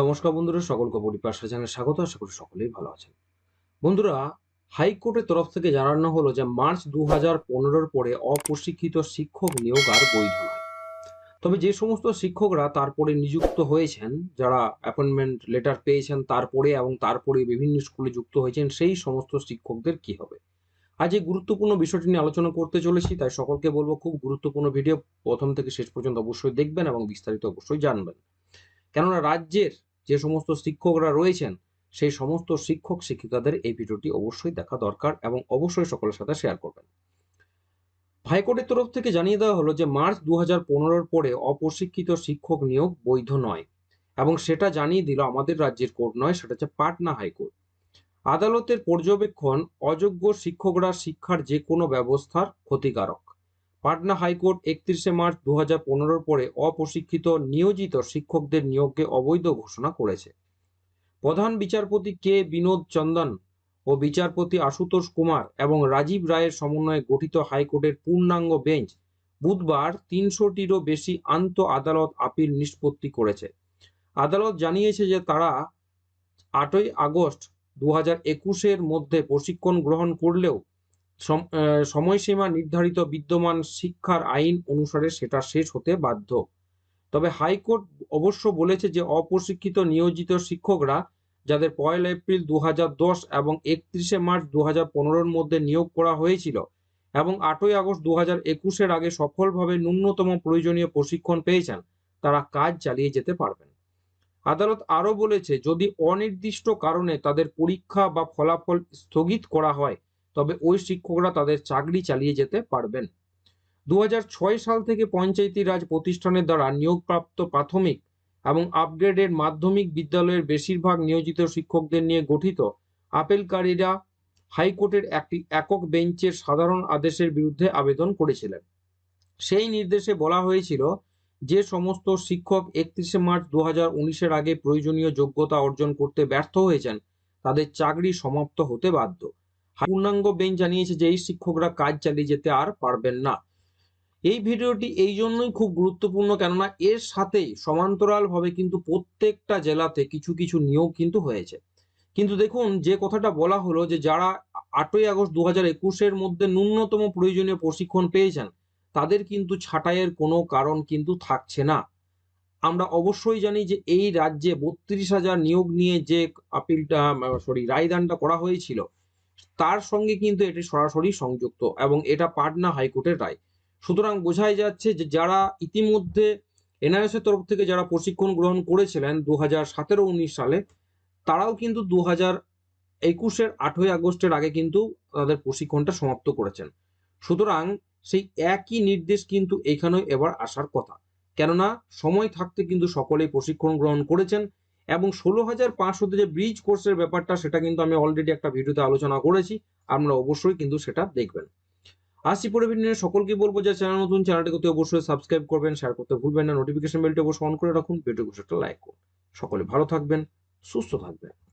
নমস্কার বন্ধুরা সকলকে পরিপাশা চ্যানেলে স্বাগত, আশা করি সকলেই ভালো আছেন। বন্ধুরা, হাইকোর্টের তরফ থেকে জানানো হলো যে মার্চ দু হাজার পনেরোর পরে অপ্রশিক্ষিত শিক্ষক নিয়োগ আর বৈধ নয়। তবে যে সমস্ত শিক্ষকরা তারপরে নিযুক্ত হয়েছেন, যারা অ্যাপয়েন্টমেন্ট লেটার পেয়েছেন তারপরে এবং তারপরে বিভিন্ন স্কুলে যুক্ত হয়েছেন, সেই সমস্ত শিক্ষকদের কি হবে? আজ এই গুরুত্বপূর্ণ বিষয়টি নিয়ে আলোচনা করতে চলেছি, তাই সকলকে বলব খুব গুরুত্বপূর্ণ ভিডিও প্রথম থেকে শেষ পর্যন্ত অবশ্যই দেখবেন এবং বিস্তারিত অবশ্যই জানবেন। কেননা রাজ্যের যে সমস্ত শিক্ষকরা রয়েছেন, সেই সমস্ত শিক্ষক শিক্ষিকাদের এই ভিডিওটি অবশ্যই দেখা দরকার এবং অবশ্যই সকলের সাথে শেয়ার করবেন। হাইকোর্টের তরফ থেকে জানিয়ে দেওয়া হলো যে, মার্চ দু হাজার পরে অপ্রশিক্ষিত শিক্ষক নিয়োগ বৈধ নয় এবং সেটা জানিয়ে দিল আমাদের রাজ্যের কোর্ট নয়, সেটা হচ্ছে পাটনা হাইকোর্ট। আদালতের পর্যবেক্ষণ অযোগ্য শিক্ষকরা শিক্ষার যে কোনো ব্যবস্থার ক্ষতিকারক। পাটনা হাইকোর্ট একত্রিশে মার্চ দু হাজার পরে অপ্রশিক্ষিত নিয়োজিত শিক্ষকদের নিয়োগকে অবৈধ ঘোষণা করেছে। প্রধান বিচারপতি কে বিনোদ চন্দন ও বিচারপতি আশুতোষ কুমার এবং রাজীব রায়ের সমন্বয়ে গঠিত হাইকোর্টের পূর্ণাঙ্গ বেঞ্চ বুধবার তিনশোটিরও বেশি আন্ত আদালত আপিল নিষ্পত্তি করেছে। আদালত জানিয়েছে যে তারা আটই আগস্ট দু হাজার একুশের মধ্যে প্রশিক্ষণ গ্রহণ করলেও সময়সীমা নির্ধারিত বিদ্যমান শিক্ষার আইন অনুসারে সেটা শেষ হতে বাধ্য। তবে হাইকোর্ট অবশ্য বলেছে যে অপ্রশিক্ষিত নিয়োজিত শিক্ষকরা যাদের পয়লা এপ্রিল দু এবং একত্রিশে মার্চ দু হাজার মধ্যে নিয়োগ করা হয়েছিল এবং আটই আগস্ট দু হাজার একুশের আগে সফলভাবে ন্যূনতম প্রয়োজনীয় প্রশিক্ষণ পেয়েছেন, তারা কাজ চালিয়ে যেতে পারবেন। আদালত আরও বলেছে, যদি অনির্দিষ্ট কারণে তাদের পরীক্ষা বা ফলাফল স্থগিত করা হয় তবে ওই শিক্ষকরা তাদের চাকরি চালিয়ে যেতে পারবেন। দু হাজার ছয় সাল থেকে পঞ্চায়েতি রাজ প্রতিষ্ঠানের দ্বারা নিয়োগপ্রাপ্ত প্রাথমিক এবং আপগ্রেডেড মাধ্যমিক বিদ্যালয়ের বেশিরভাগ নিয়োজিত শিক্ষকদের নিয়ে গঠিত আপেলকারীরা হাইকোর্টের একটি একক বেঞ্চের সাধারণ আদেশের বিরুদ্ধে আবেদন করেছিলেন। সেই নির্দেশে বলা হয়েছিল, যে সমস্ত শিক্ষক একত্রিশে মার্চ দু হাজার আগে প্রয়োজনীয় যোগ্যতা অর্জন করতে ব্যর্থ হয়েছেন, তাদের চাকরি সমাপ্ত হতে বাধ্য। পূর্ণাঙ্গ বেঞ্চ জানিয়েছে যে এই শিক্ষকরা কাজ চালিয়ে যেতে আর পারবেন না। এই ভিডিওটি এই জন্যই খুব গুরুত্বপূর্ণ, কেননা এর সাথেই সমান্তরালভাবে কিন্তু প্রত্যেকটা জেলাতে কিছু কিছু নিয়োগ কিন্তু হয়েছে। কিন্তু দেখুন, যে কথাটা বলা হলো যে যারা আটই আগস্ট দু হাজার একুশের মধ্যে ন্যূনতম প্রয়োজনীয় প্রশিক্ষণ পেয়েছেন, তাদের কিন্তু ছাঁটাইয়ের কোনো কারণ কিন্তু থাকছে না। আমরা অবশ্যই জানি যে এই রাজ্যে বত্রিশ হাজার নিয়োগ নিয়ে যে আপিলটা, সরি, রায়দানটা করা হয়েছিল তার সঙ্গে কিন্তু এটি সরাসরি সংযুক্ত এবং এটা পাটনা হাইকোর্টের রায়। সুতরাং বোঝাই যাচ্ছে যে যারা ইতিমধ্যে এনআইএস এর তরফ থেকে যারা প্রশিক্ষণ গ্রহণ করেছিলেন দু হাজার সতেরো উনিশ সালে, তারাও কিন্তু দু হাজার একুশের আটই আগস্টের আগে কিন্তু তাদের প্রশিক্ষণটা সমাপ্ত করেছেন। সুতরাং সেই একই নির্দেশ কিন্তু এখানেও এবার আসার কথা। কেননা সময় থাকতে কিন্তু সকলেই প্রশিক্ষণ গ্রহণ করেছেন এবং ষোলো হাজার পাঁচশোতে যে ব্রিজ কোর্সের ব্যাপারটা, সেটা কিন্তু আমি অলরেডি একটা ভিডিওতে আলোচনা করেছি। আপনারা অবশ্যই কিন্তু সেটা দেখবেন। আসছি পরে নিয়ে, সকলকে বলব যে চ্যানেল নতুন, চ্যানেলটিকে অবশ্যই সাবস্ক্রাইব করবেন শেয়ার করতে ভুলবেন না নোটিফিকেশন বেলটি অবশ্যই অন করে রাখুন ভিডিও একটা লাইক করুন। সকলে ভালো থাকবেন, সুস্থ থাকবেন।